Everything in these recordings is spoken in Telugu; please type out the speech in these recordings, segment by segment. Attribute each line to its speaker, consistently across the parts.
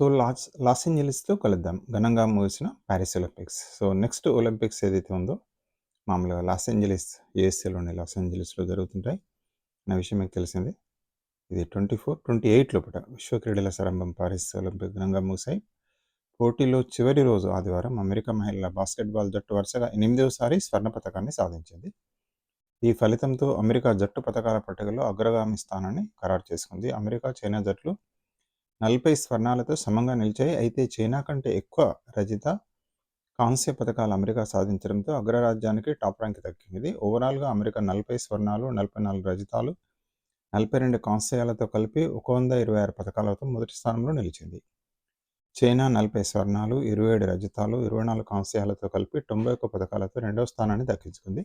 Speaker 1: సో లాస్ లాస్ ఏంజలీస్‌లో కలుద్దాం. ఘనంగా ముగిసిన Paris Olympics. So next Olympics ఏదైతే ఉందో మామూలుగా లాస్ ఏంజలీస్ యుఎస్ఏలోని లాస్ ఏంజలీస్‌లో జరుగుతుంటాయి. నా విషయం మీకు తెలిసింది ఇది 24, 28 లోపట విశ్వ క్రీడల ప్రారంభం పారిస్ ఒలింపిక్ ఘనంగా ముగిశాయి. పోటీలో చివరి రోజు ఆదివారం అమెరికా మహిళల బాస్కెట్‌బాల్ జట్టు వరుసగా ఎనిమిదోసారి స్వర్ణ పథకాన్ని సాధించింది. ఈ ఫలితంతో అమెరికా జట్టు పథకాల పట్టికలో అగ్రగామి స్థానాన్ని ఖరారు చేసుకుంది. అమెరికా, చైనా జట్లు 40 స్వర్ణాలతో సమంగా నిలిచాయి. అయితే చైనా కంటే ఎక్కువ రజిత, కాంస్య పథకాలు అమెరికా సాధించడంతో అగ్రరాజ్యానికి టాప్ ర్యాంక్ దక్కింది. ఓవరాల్‌గా అమెరికా 40 స్వర్ణాలు, నలభై నాలుగు రజితాలు నలభై రెండు కాంస్యాలతో కలిపి ఒక వంద ఇరవై ఆరు పథకాలతో మొదటి స్థానంలో నిలిచింది. చైనా 40 స్వర్ణాలు, 27 రజతాలు, 24 కాంస్యాలతో కలిపి తొంభై ఒక్క పథకాలతో రెండవ స్థానాన్ని దక్కించుకుంది.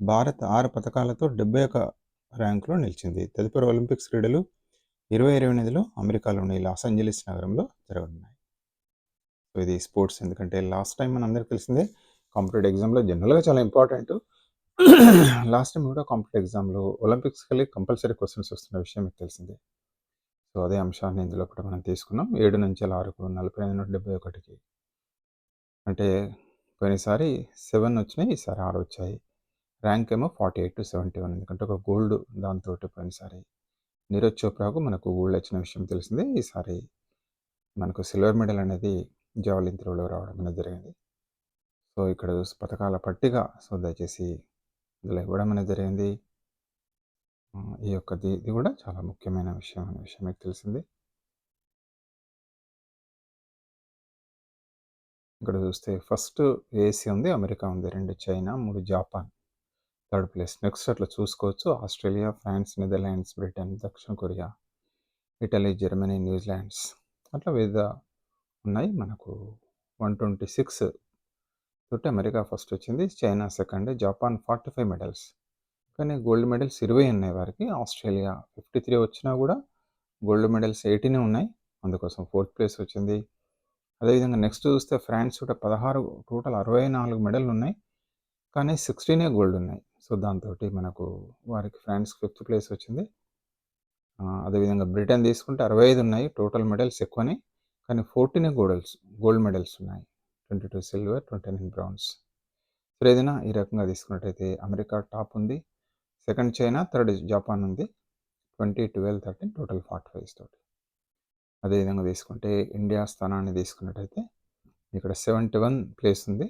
Speaker 1: భారత్ ఆరు పథకాలతో డెబ్బై ఒక ర్యాంకులో నిలిచింది. తదుపరి ఒలింపిక్స్ క్రీడలు 2028లో అమెరికాలోని లాస్ ఏంజలీస్ నగరంలో జరగనున్నాయి. సో ఇది స్పోర్ట్స్ ఎందుకంటే లాస్ట్ టైం మన అందరికి తెలిసిందే కాంపిటేటివ్ ఎగ్జామ్‌లో జనరల్‌గా చాలా ఇంపార్టెంట్. లాస్ట్ టైం కూడా కాంపిటేటివ్ ఎగ్జామ్‌లో ఒలింపిక్స్‌కెళ్ళి కంపల్సరీ క్వశ్చన్స్ వస్తున్న విషయం మీకు తెలిసిందే. సో అదే అంశాన్ని ఇందులో కూడా మనం తీసుకున్నాం. ఏడు నుంచి 6కు 45 నుండి 71కి. అంటే పోయినసారి సెవెన్ వచ్చినాయి. ఈసారి ఆరు వచ్చాయి. ర్యాంక్ ఏమో 48-71 ఎందుకంటే ఒక గోల్డ్ దాంతోటి పోయినసారి. నీరజ్ చోప్రాకు మనకు ఊళ్ళు వచ్చిన విషయం తెలిసిందే. ఈసారి మనకు సిల్వర్ మెడల్ అనేది జావలిన్ త్రోలో రావడం అనేది జరిగింది. సో ఇక్కడ చూసి పథకాల పట్టిక సో దయచేసి ఇందులో ఇవ్వడం అనేది జరిగింది. ఈ యొక్క ఇది కూడా చాలా ముఖ్యమైన విషయం అనే విషయం మీకు తెలిసింది ఇక్కడ చూస్తే ఫస్ట్ ఏసీ ఉంది, అమెరికా ఉంది. రెండు చైనా, మూడు జపాన్. Third place. నెక్స్ట్ అట్లా చూసుకోవచ్చు. ఆస్ట్రేలియా, ఫ్రాన్స్, నెదర్లాండ్స్, బ్రిటన్, దక్షిణ Korea, Italy, Germany, New Zealands అట్లా వివిధ ఉన్నాయి. మనకు 126 తోటి అమెరికా ఫస్ట్ వచ్చింది. China second, Japan 45 medals. కానీ గోల్డ్ మెడల్స్ 20 ఉన్నాయి వారికి. ఆస్ట్రేలియా 53 వచ్చినా కూడా గోల్డ్ మెడల్స్ 18 ఉన్నాయి. అందుకోసం ఫోర్త్ ప్లేస్ వచ్చింది. అదేవిధంగా నెక్స్ట్ చూస్తే ఫ్రాన్స్ కూడా 16 టోటల్ అరవై నాలుగు మెడల్ ఉన్నాయి. కానీ 16 గోల్డ్ ఉన్నాయి. సో దాంతో మనకు వారికి ఫ్రాన్స్ ఫిఫ్త్ ప్లేస్ వచ్చింది. అదేవిధంగా బ్రిటన్ తీసుకుంటే 65 ఉన్నాయి. టోటల్ మెడల్స్ ఎక్కువనే. కానీ 14 గోల్డ్స్ గోల్డ్ మెడల్స్ ఉన్నాయి. 22 silver, twenty nine bronze so ఏదైనా ఈ రకంగా తీసుకున్నట్టయితే అమెరికా టాప్ ఉంది. సెకండ్ చైనా, థర్డ్ జపాన్ ఉంది. 20, 12, 13 టోటల్ 45 తోటి. అదేవిధంగా తీసుకుంటే ఇండియా స్థానాన్ని తీసుకున్నట్టయితే ఇక్కడ 71 ప్లేస్ ఉంది.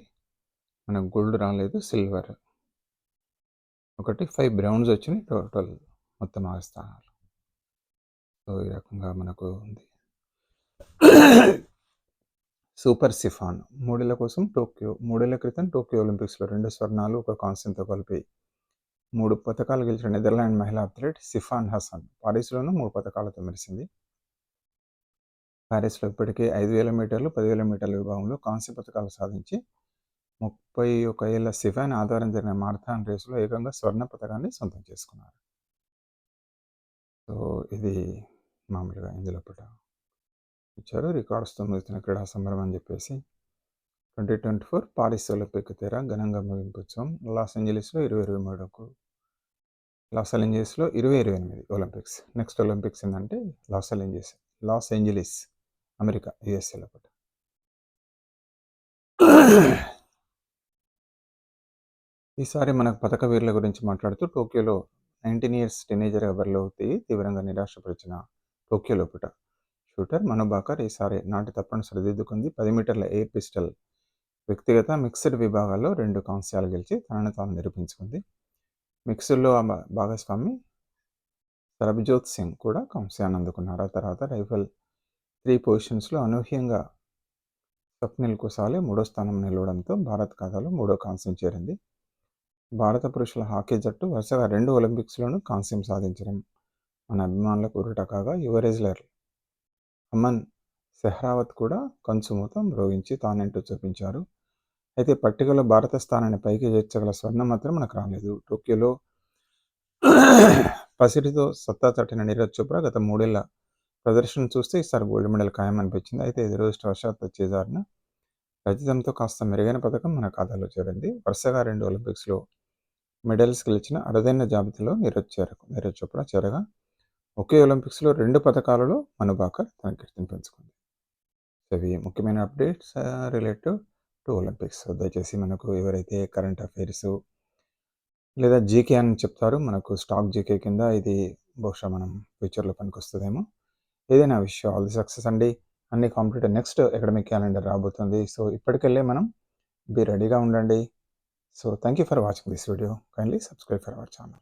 Speaker 1: మనకు గోల్డ్ రాలేదు. సిల్వర్. ఒకటి ఫైవ్ బ్రౌన్స్ వచ్చినాయి. టోటల్ మొత్తం ఆరు స్థానాలు. సో ఈ రకంగా మనకు ఉంది. సూపర్ సిఫాన్ మూడేళ్ళ కోసం టోక్యో మూడేళ్ళ క్రితం టోక్యో ఒలింపిక్స్‌లో రెండు స్వర్ణాలు, ఒక కాంస్యంతో కలిపి మూడు పథకాలు గెలిచిన నెదర్లాండ్ మహిళా అథ్లెట్ సిఫాన్ హసన్ పారిస్‌లోనూ మూడు పథకాలతో మెరిసింది. పారిస్‌లో ఇప్పటికే ఐదు వేల మీటర్లు, పదివేల మీటర్ల విభాగంలో కాంస్య పతకాలు సాధించి 31 ఏళ్ళ సిఫాన్ ఆధారం జరిగిన మారథాన్ రేసులో ఏకంగా స్వర్ణ పతకాన్ని సొంతం చేసుకున్నారు. సో ఇది మామూలుగా ఇందులో పట ఇచ్చారు. రికార్డ్స్‌తో ముగిసిన క్రీడా సంబరం అని చెప్పేసి 2024 పారిస్ ఒలింపిక్ తెర ఘనంగా ముగింపుత్సవం లాస్ ఏంజలీస్‌లో 2023కు లాస్ ఏంజలీస్‌లో 2028 ఒలింపిక్స్. నెక్స్ట్ ఒలింపిక్స్ ఏంటంటే Los Angeles Los Angeles America యుఎస్ఏలో లోపట. ఈసారి మనకు పథక వీరుల గురించి మాట్లాడుతూ టోక్యోలో 19 ఇయర్స్ టీనేజర్‌గా బరిలోకి దిగి తీవ్రంగా నిరాశపరిచిన టోక్యో లోపట షూటర్ మనోబాకర్ ఈసారి నాటి తప్పను సరిదిద్దుకుంది. పది మీటర్ల ఎయిర్ పిస్టల్ వ్యక్తిగత, మిక్స్డ్ విభాగాల్లో రెండు కాంస్యాలు గెలిచి తనను తాను నిరూపించుకుంది. మిక్స్డ్‌లో ఆ భాగస్వామి సరబ్జోత్ సింగ్ కూడా కాంస్యాన్ని అందుకున్నారు. ఆ తర్వాత రైఫల్ త్రీ పొజిషన్స్‌లో అనూహ్యంగా స్వప్నిల్ కుసాలే మూడో స్థానం నిలవడంతో భారత్ ఖాతాలో మూడో కాంస్యం చేరింది. భారత పురుషుల హాకీ జట్టు వరుసగా రెండు ఒలింపిక్స్‌లోనూ కాంస్యం సాధించడం మన అభిమానులకు ఉరుటకాగా కాగా అమన్ సెహ్రావత్ కూడా కంచుమూత మ్రోగించి తానేంటో చూపించారు. అయితే పట్టికలో భారత స్థానాన్ని పైకి చేర్చగల స్వర్ణం మాత్రం మనకు రాలేదు. టోక్యోలో పసిడితో సత్తా చట్టిన నీరజ్ చోప్రా గత మూడేళ్ళ ప్రదర్శన చూస్తే ఈసారి గోల్డ్ మెడల్ ఖాయమనిపించింది. అయితే దురదృష్టవశాత్తు చేజారిన రజితంతో కాస్త మెరుగైన పథకం మన ఖాతాలో చేరింది. వరుసగా రెండు ఒలింపిక్స్‌లో మెడల్స్ గెలిచిన అరుదైన జాబితాలో నీరజ్ చేర నీరజ్ చోప్రా చేరగా ఒకే ఒలింపిక్స్‌లో రెండు పథకాలలో మనుబాకర్ తన కీర్తిని పెంచుకుంది. సో ఇవి ముఖ్యమైన అప్డేట్స్ రిలేటివ్ టు ఒలింపిక్స్ దయచేసి మనకు ఎవరైతే కరెంట్ అఫైర్స్ లేదా జీకే అని చెప్తారు మనకు స్టాక్ జీకే కింద ఇది బహుశా మనం ఫ్యూచర్లో పనికొస్తుందేమో. ఏదైనా విషయం ఆల్ ది సక్సెస్ అండి. అన్ని కాంప్లీట్ నెక్స్ట్ అకాడమిక్ క్యాలెండర్ రాబోతుంది. సో ఇప్పటికెళ్ళే మనం బి రెడీగా ఉండండి. So thank you for watching this video. Kindly subscribe for our channel.